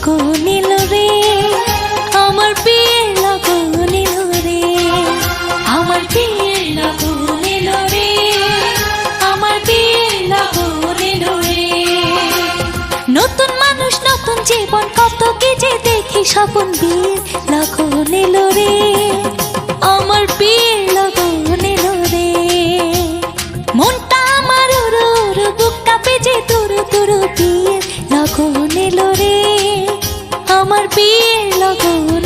লগন এলো আমার বিয়ের লগন এলো রে, আমার আমার নতুন মানুষ, নতুন জীবন, কত কি যে দেখি স্বপন বিয়ের লগন এলো রে। বিয়ের লগন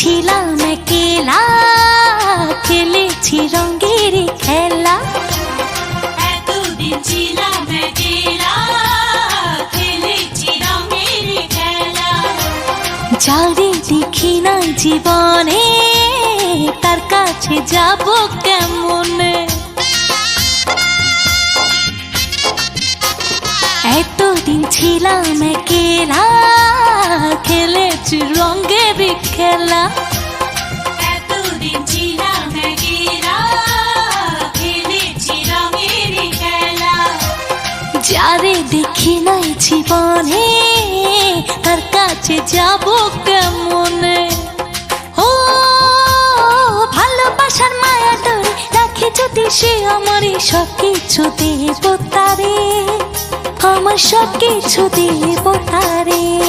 ছিলাম একেলা খেলেছি রঙের খেলা এতদিন ছিলাম একলা, খেলেছি রঙের খেলা। যারে দেখি না জীবনে তার কাছে যাব কেমনে এতদিন ছিলাম রঙের খেলা রঙের খেলা। যারে দেখি নাই জীবনে তার কাছে যাব কেমনে? ও ভালোবাসার মায়া ধরে রাখে যদি সে আমার সব কিছু দেব তারে। আমার সব কিছু দেব তারে।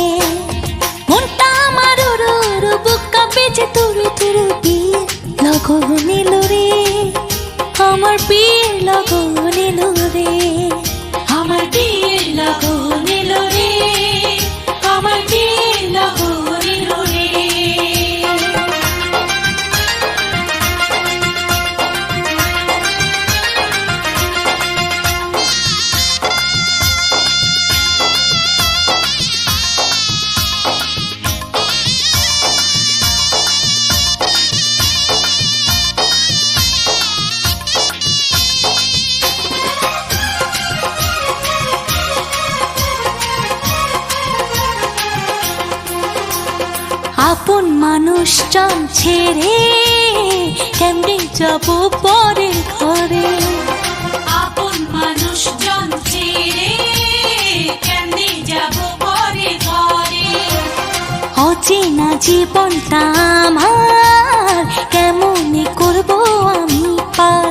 বেজে তুরু তুরু বিয়ে লগন এলো রে। আমার বিয়ে লগন এলো রে। আমার লগন আপন মানুষ চান ছেড়ে কেমনে যাব পরের ঘরে? আপন মানুষজন ছেড়ে কেমনে যাব পরে ঘরে? অচেনা জীবনটা আমার, কেমনে করব আমি পার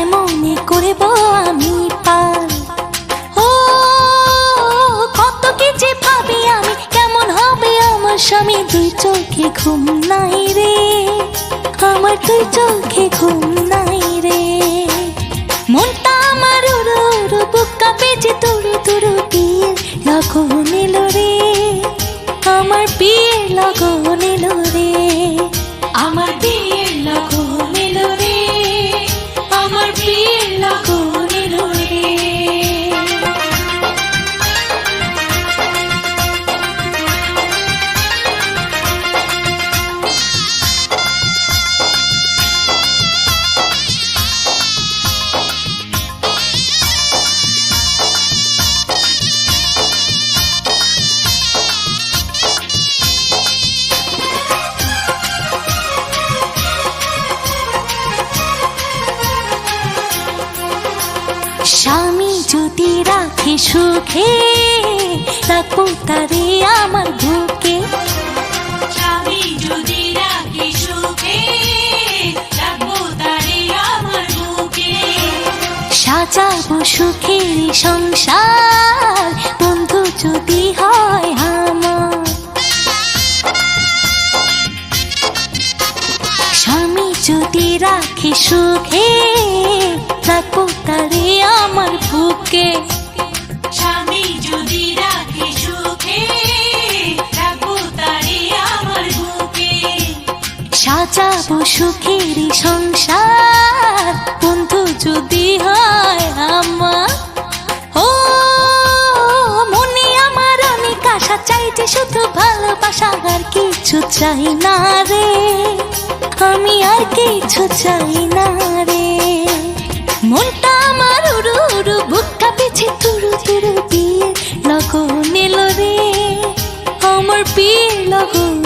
আমার তুই চোখে ঘুম নাই রে। মনটা আমার উড়ু বুকা পেজে তুরু তুরু পিয়ে লাখো নিল রে। আমার বিয়ে সুখে তাকু তারে আমার বুকে। চাবি যদি রাখি সুখে সাজাবো সুখের সংসার বন্ধু যদি হয় আমার। স্বামী যদি রাখি সুখে রাখব তারে আমার বুকে। সুখেরই সংসার, বন্ধু যদি হয় আমার। ও, মনে আমার অনেক আশা চাই শুধু ভালোবাসা, আর কিছু চাই না রে। আমি আর কিছু চাই না রে। মনটা আমার উড়ু উড়ু বুকটা পেছে তুরু তুরু বিয়ে লগন এলো রে। আমার বিয়ে লগন